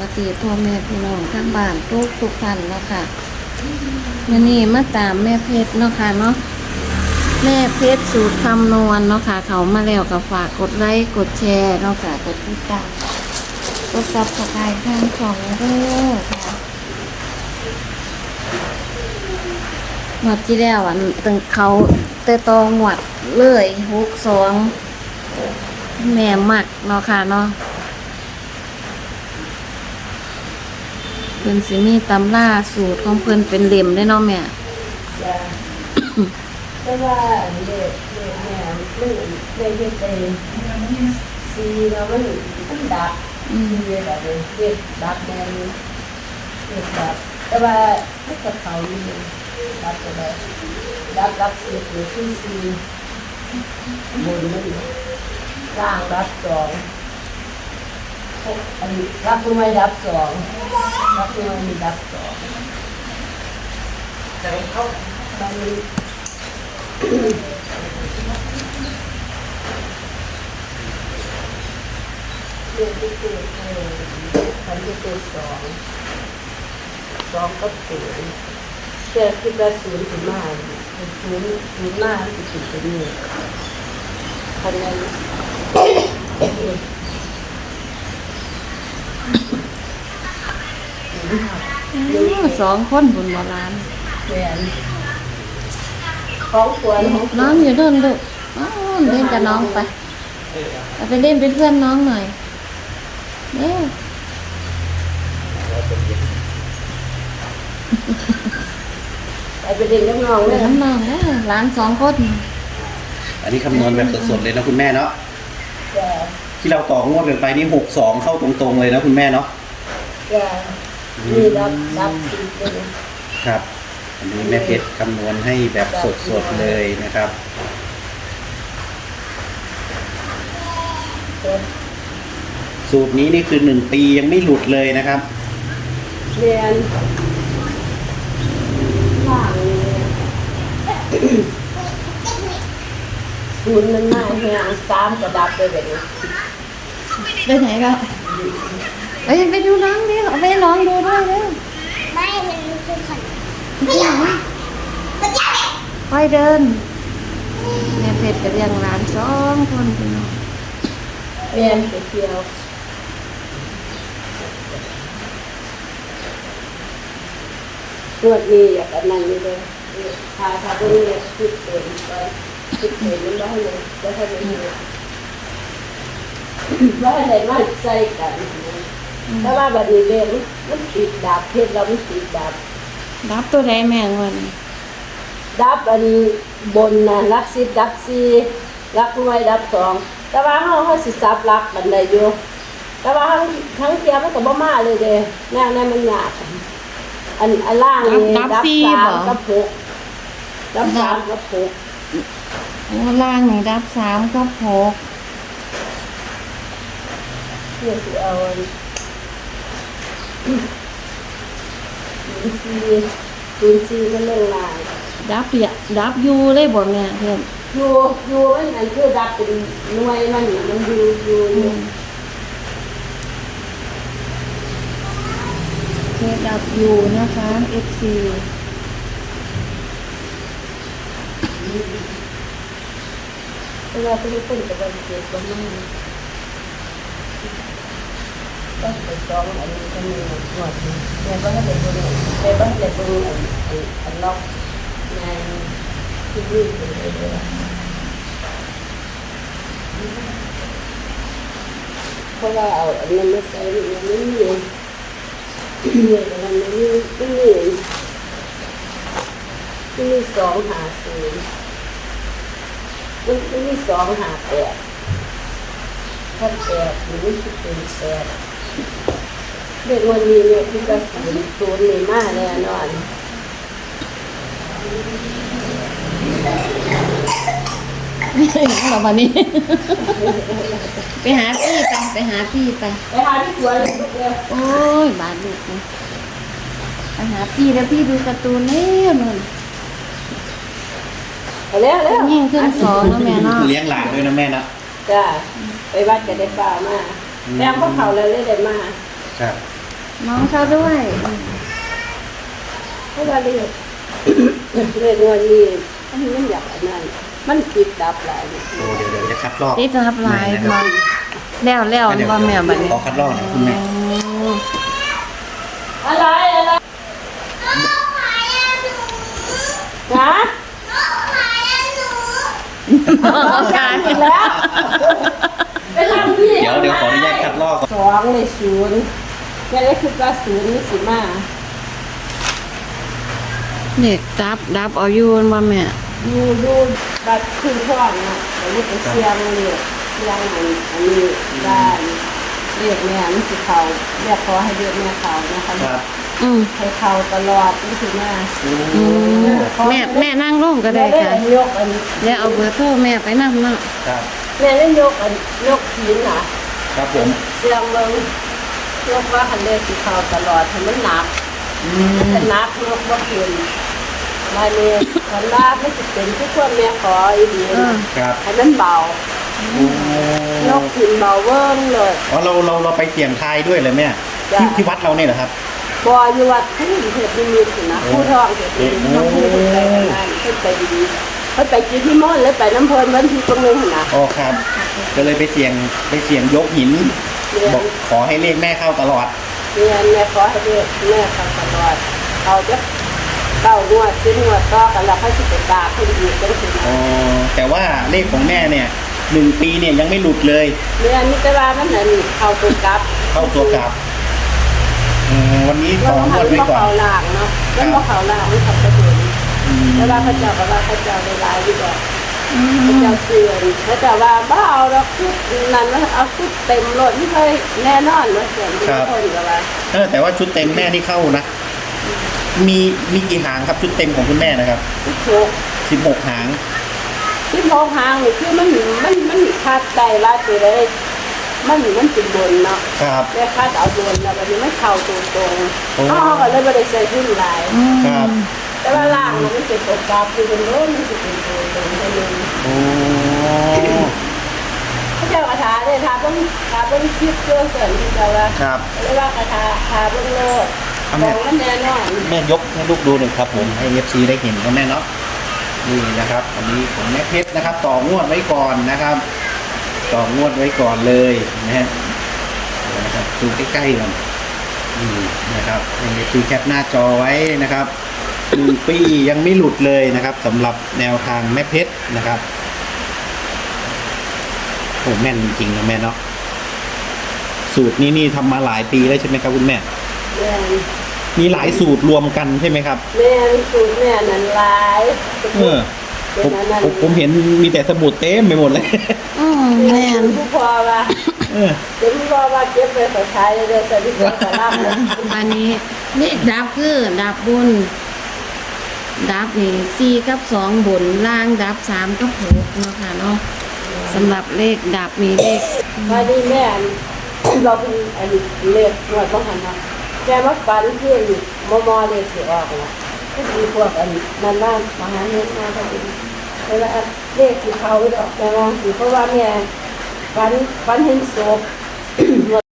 วัสดีพ่อแม่พี่น้องทั้งบ้านทุกทุกท่านเนาะค่ะวันนี้มาตามแม่เพชรเนาะค่ะเนาะแม่เพชรสูตรคำนวณเนาะค่ะ เขามาแล้วก็ฝากกดไลค์กดแชร์เนาะค่ะกดติดตามกดซับสไครต์ทางช่องเด้อค่ะหมดที่แล้วอันตึงเขาเตะตองหวดเลยหกสองแม่มักเนาะค่ะเนาะ เพิ่นสิมีตำราสูตรของเพิ่นเป็นเล่มได้เนาะแม่จ้ะแต่ว่าเด็กเด็กแม่มันเด็กเด็กเองซีแล้วมันมันดับซีแบบนี้เด็กดับแม่นี่เด็กดับแต่ว่าให้กับเขาอยู่ดับก็ได้ดับดับสิบหรือที่ซีบนมันล่างดับสอง อันนี้รับทำไมดับสองรับทำไมมีดับสองแต่เขาตอนนี้เรียนที่ตัวเออทำที่ตัวสองสองก็ศูนย์แต่คิดว่าศูนย์ถึงมาศูนย์ศูนย์มาที่ติดตัวนี้คะแนน อ้าวสองคนบุญโบราณแหวนของควรของน้องอยู่นู่นลูกอ้าวเล่นกับน้องไปเอาไปเล่นเป็นเพื่อนน้องหน่อยเด้อไอ้ไปเด็กน้องๆเลเล่ยนน้ำน้องเด้อหลานสองคนอันนี้คำนวณแบบสดๆเลยนะคุณแม่เนาะจะที่เราต่องวดกันไปนี่หกสองเข้าตรงๆเลยนะคุณแม่เนาะจะ มีรับรับสิบเลยครับ อันนี้แม่เพชรคำนวณให้แบบสดๆเลยนะครับ สูตรนี้นี่คือหนึ่งปียังไม่หลุดเลยนะครับ เรียนล่างศูนย์มันมาแหงสามกระดับเลยแบบนี้ ไปไหนก็ ไปไปดูน้องดิเอาไปให้น้องดูด้วยเด้อไม่มันคือขันไปไหนมันยากไปเดินแม่เพชรกับเลี้ยงหลานสองคนพี่น้องเรียนไปเที่ยวตรวจมีอย่างนั้นนี่เลยพาพาตัวนี้คิดเป็นไปคิดเป็นมันได้เลยได้ให้เลยว่าอะไรมาใส่กัน แต่ว่าแบบนี้เรียนมันติดดาบเพชรเรามันติดดาบรับตัวใดแม่งวันดับอันบนนะรักสิบดับสี่รักหน่วยดับสองแต่ว่าเขาเขาสิซับรักบันไดอยู่แต่ว่าทั้งทั้งเทียมมันก็บ่มาเลยเด้แน่แน่มันยากอันอันล่างนี่ดับสามกับหกดับสามกับหกโอ้ล่างนี่รับสามกับหกเพื่อสิเอาอัน ศูนย์สี่ศูนย์สี่มันลงล่างรับเปียรับอยู่เลยบ่แม่เพื่อนอยู่อยู่อันนั้นคือดับเป็นหน่วยมันน่ะมันอยู่อยู่อยู่เคสดับอยู่นะคะ FC เวลาไปคนกับวันเกิดก็ไม่ ก็ไปซ้อมอันนี้ก็มีหนวดเนี่ก็ให้เด็กดูเนี่ก็ให้เด็กดูอันอันอันล็อกในที่ยืดไปเลยเพราะว่าเอาอันนั้นมาใส่มันไม่มีเนี่ยมันไม่มีไม่มีไม่มีสองหาศูนย์มันมันมีสองหาแปดท่าแปดหรือว่าสิบเป็นแปด เด็กวันนี้เนี่ยที่กระสุนศูนย์นี่มาแน่นอนเราวันนี้ ไปหาพี่ไปไปหาพี่ไป ไปหาที่สวนเลยลูกเลยโอ้ยบาดลูกนี่ไปหาพี่แล้วพี่ดูการ์ตูนเล่นนไปแล้วแล้วยิ่งขึ้นสองแล้วแม่เนาะเลี้ยงหลานด้วยนะแม่นะจ้าไปวัดกันได้เปล่ามาแล้วพวกเขาแล้วเลยได้มา ครับ น้องเขาด้วยเพราะว่าเรียกเรียกวันนี้อันนี้มันอยากอันนั้นมันติดดับหลายโอ้เดี๋ยวเดี๋ยวจะคัดลอกติดรับหลายนะคบ่รับแล้วแล้วเดี๋ยวบ่แม่บัดนี้ขอคัดลอกหน่อยคุณแม่อะไรอะไรฮะการแล้วไปทำพี่เดี๋ยวเดี๋ยวขออนุญาตคัดลอกก่อนสองเลยศูนย์ แค่ได้คือว่าศูนย์นี่สิมาเด็กดับดับเอาอยู่บ่แม่ดูดูบัตรคือพ่องนะแต่นี่เป็นเสียงเลยเสียงอันอันนี้ได้เรียกแม่นี่สิเขาเรียกขอให้เรียกแม่เขานะคะครับอืมให้เขาตลอดนี่สิมาอืมแม่แม่นั่งลงก็ได้แม่ค่ะได้ยกอันแล้วเอาเบอร์โทรแม่ไปนำเนาะครับแม่ได้ยกอันยกขีนน่ะครับผมเสียงเมือง ยกว่าคันเลสิเขาวตลอดให้มันหนักอืมจะนักยกบ่ขึ้นมาเนี่ยคันลาไม่สิเป็นทุกคนแม่ขออีดีครับให้มันเบาโอ้ยกขึ้นเบาเวิ้งเลยอ๋อเราเราเราไปเสี่ยงทายด้วยเลยแม่ที่ที่วัดเราเนี่ยเหรอครับบออยู่วัดผู้เฮ็ดนิมิตนะผู้ทองเฮ็ดนิมิตทำผู้เฮ็ดไปทำงานเฮ็ดไปดีๆเพิ่นไปกินที่มอนแล้วไปน้ำเพลินวันที่ตรงนึงนน่ะอ๋อครับ ก็เลยไปเสี่ยงไปเสี่ยงยกหิน เรียบอนกขอให้เลขแม่เข้าตลอด เรียนแม่ขอให้เรียกแม่เขาตลอดเขาจะเก้างวดชิ้นงวดต่อกันแล้วเขาสิไปตาเพิ่นอีกจังซี่นะอ๋อแต่ว่าเลขของแม่เนี่ยหนึ่งปีเนี่ยยังไม่หลุดเลยเรียนมิตรว่ามันน่ะนี่เข้าตัวกลับ เข้าตัวกลับอืมวันนี้ขแล้วอมันงหัวดนไว้มาก่อน เข้าล่างเนาะแล้วมาเข้าล่างมันขับกระโดดอืมแต่ว่าพระเจ้าก็ว่าพระเจ้าได้หลายอยู่ดอกพระ เจ้าเสื่อมพระเจ้าว่าบ้าเอาดอกชุดนั้นว่าเอาชุดเต็มรถไม่เคยแน่นอนว่าเสื่อมทุกคนก็ว่าเออแต่ว่าชุดเต็มแม่นี่เข้านะ มีมีกี่หางครับชุดเต็มของคุณแม่นะครับสิบหกสิบหกหางสิบหกหางนี่คือมันมันมันคาดใจว่าตัวได้มันมันเป็นบนเนาะครับได้คาดเอาบนแล้วบัดนี้ไม่เข้าตรงตรงโอ้เขาก็เลยไม่ได้ใส่ขึ้นหลายครับ แต่ว่าล่างมันเป็นตัวกราฟคือเป็นโน้นมันจะเป็นตัวตรงแค่นึงโอ้พระเจ้ากระถาเนี่ยทาเพิ่งทาเพิ่งคิดเพื่อเสริมที่เราว่าครับ เรียกว่ากระทาทาเบื้องโลดเอาบแม่อกว่าแน่นอนแม่ยกให้ลูกดูหนึ่งครับผมให้เอฟซีได้เห็นนะแม่เนาะนี่นะครับอันนี้ของแม่เพชรนะครับ ต่องวดไว้ก่อนนะครับ ต่องวดไว้ก่อนเลยนะฮะเดี๋ยวนะครับดูใกล้ๆก่อนนี่นะครับให้เอฟซีแคปหน้าจอไว้นะครับ หนึ่งปียังไม่หลุดเลยนะครับสำหรับแนวทางแม่เพชรนะครับโอ้แม่นจริงๆนะแม่เนาะสูตรนี้นี่ทำมาหลายปีแล้วใช่ไหมครับคุณแม่ แม่นมีหลายสูตรรวมกันใช่ไหมครับ แม่นสูตรแม่นั่นหลายเออผมผมผมเห็นมีแต่สมุดเต็มไปหมดเลย อืมแม่แม่นนผู้พ่อว่าเออ เดี๋ยวผู้พ่อว่าเก็บไปขอใช้เลยสวัสดีครับสลับนะอันนี้เลขดับคือดับบุญ ดับนี่สี่กับสองบนล่างดับสามกับหกเนาะค่ะเนาะสำหรับเลขดับมีเลขมาดีแม่นเราเป็นอันนี้เลขหน่วยต้องหันนะแกมาฝันที่อันนี้มอมอเลขสิออกนะก็มีพวกอันนั้นบ้านมาหาเงินมาก็ดีเวลาเลขสิเขาดอกแต่ว่าสิเพราะว่าแม่ฝันฝันเห็นศพหัว